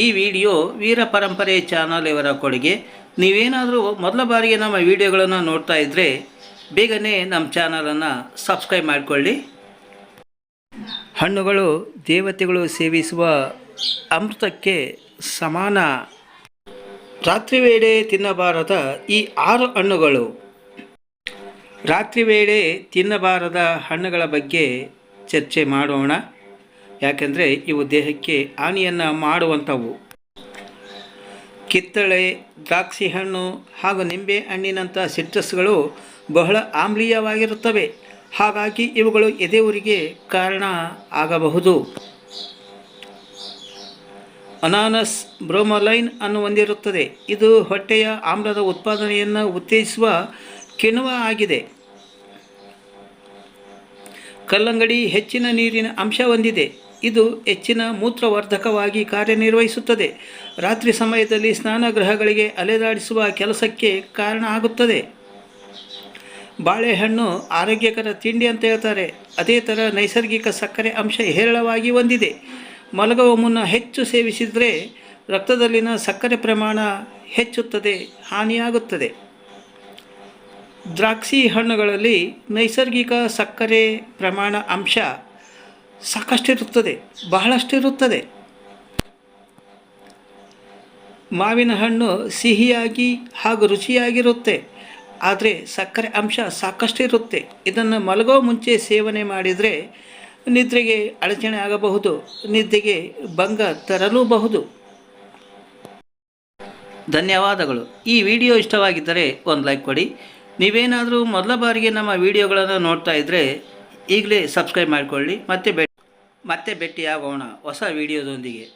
ಈ ವಿಡಿಯೋ ವೀರ ಪರಂಪರೆ ಚಾನಲ್ ಇವರ ಕೊಡುಗೆ. ನೀವೇನಾದರೂ ಮೊದಲ ಬಾರಿಗೆ ನಮ್ಮ ವಿಡಿಯೋಗಳನ್ನು ನೋಡ್ತಾ ಇದ್ದರೆ ಬೇಗನೆ ನಮ್ಮ ಚಾನಲನ್ನು ಸಬ್ಸ್ಕ್ರೈಬ್ ಮಾಡಿಕೊಳ್ಳಿ. ಹಣ್ಣುಗಳು ದೇವತೆಗಳು ಸೇವಿಸುವ ಅಮೃತಕ್ಕೆ ಸಮಾನ. ರಾತ್ರಿ ವೇಳೆ ತಿನ್ನಬಾರದ ಈ ಆರು ಹಣ್ಣುಗಳು. ರಾತ್ರಿ ವೇಳೆ ತಿನ್ನಬಾರದ ಹಣ್ಣುಗಳ ಬಗ್ಗೆ ಚರ್ಚೆ ಮಾಡೋಣ. ಯಾಕೆಂದರೆ ಇವು ದೇಹಕ್ಕೆ ಹಾನಿಯನ್ನು ಮಾಡುವಂಥವು. ಕಿತ್ತಳೆ, ದ್ರಾಕ್ಷಿ ಹಣ್ಣು ಹಾಗೂ ನಿಂಬೆ ಹಣ್ಣಿನಂಥ ಸಿಟ್ರಸ್ಗಳು ಬಹಳ ಆಮ್ಲೀಯವಾಗಿರುತ್ತವೆ. ಹಾಗಾಗಿ ಇವುಗಳು ಎದೆಯುರಿಗೆ ಕಾರಣ ಆಗಬಹುದು. ಅನಾನಸ್ ಬ್ರೋಮಲೈನ್ ಅನ್ನು ಹೊಂದಿರುತ್ತದೆ. ಇದು ಹೊಟ್ಟೆಯ ಆಮ್ಲದ ಉತ್ಪಾದನೆಯನ್ನು ಉತ್ತೇಜಿಸುವ ಕಿಣ್ವ ಆಗಿದೆ. ಕಲ್ಲಂಗಡಿ ಹೆಚ್ಚಿನ ನೀರಿನ ಅಂಶ ಹೊಂದಿದೆ. ಇದು ಹೆಚ್ಚಿನ ಮೂತ್ರವರ್ಧಕವಾಗಿ ಕಾರ್ಯನಿರ್ವಹಿಸುತ್ತದೆ. ರಾತ್ರಿ ಸಮಯದಲ್ಲಿ ಸ್ನಾನಗೃಹಗಳಿಗೆ ಅಲೆದಾಡಿಸುವ ಕೆಲಸಕ್ಕೆ ಕಾರಣ ಆಗುತ್ತದೆ. ಬಾಳೆಹಣ್ಣು ಆರೋಗ್ಯಕರ ತಿಂಡಿ ಅಂತ ಹೇಳ್ತಾರೆ. ಅದೇ ಥರ ನೈಸರ್ಗಿಕ ಸಕ್ಕರೆ ಅಂಶ ಹೇರಳವಾಗಿ ಹೊಂದಿದೆ. ಮಲಗುವ ಮುನ್ನ ಹೆಚ್ಚು ಸೇವಿಸಿದರೆ ರಕ್ತದಲ್ಲಿನ ಸಕ್ಕರೆ ಪ್ರಮಾಣ ಹೆಚ್ಚುತ್ತದೆ, ಹಾನಿಯಾಗುತ್ತದೆ. ದ್ರಾಕ್ಷಿ ಹಣ್ಣುಗಳಲ್ಲಿ ನೈಸರ್ಗಿಕ ಸಕ್ಕರೆ ಪ್ರಮಾಣ ಅಂಶ ಸಾಕಷ್ಟಿರುತ್ತದೆ, ಬಹಳಷ್ಟಿರುತ್ತದೆ. ಮಾವಿನ ಹಣ್ಣು ಸಿಹಿಯಾಗಿ ಹಾಗೂ ರುಚಿಯಾಗಿರುತ್ತೆ, ಆದರೆ ಸಕ್ಕರೆ ಅಂಶ ಸಾಕಷ್ಟು ಇರುತ್ತೆ ಇದನ್ನು ಮಲಗೋ ಮುಂಚೆ ಸೇವನೆ ಮಾಡಿದರೆ ನಿದ್ರೆಗೆ ಅಡಚಣೆ ಆಗಬಹುದು, ನಿದ್ದೆಗೆ ಭಂಗ ತರಲೂಬಹುದು. ಧನ್ಯವಾದಗಳು. ಈ ವಿಡಿಯೋ ಇಷ್ಟವಾಗಿದ್ದರೆ ಒಂದು ಲೈಕ್ ಕೊಡಿ. ನೀವೇನಾದರೂ ಮೊದಲ ಬಾರಿಗೆ ನಮ್ಮ ವಿಡಿಯೋಗಳನ್ನು ನೋಡ್ತಾ ಇದ್ದರೆ ಈಗಲೇ ಸಬ್ಸ್ಕ್ರೈಬ್ ಮಾಡಿಕೊಳ್ಳಿ. ಮತ್ತೆ ಮತ್ತೆ ಭೇಟಿಯಾಗೋಣ ಹೊಸ ವಿಡಿಯೋದೊಂದಿಗೆ.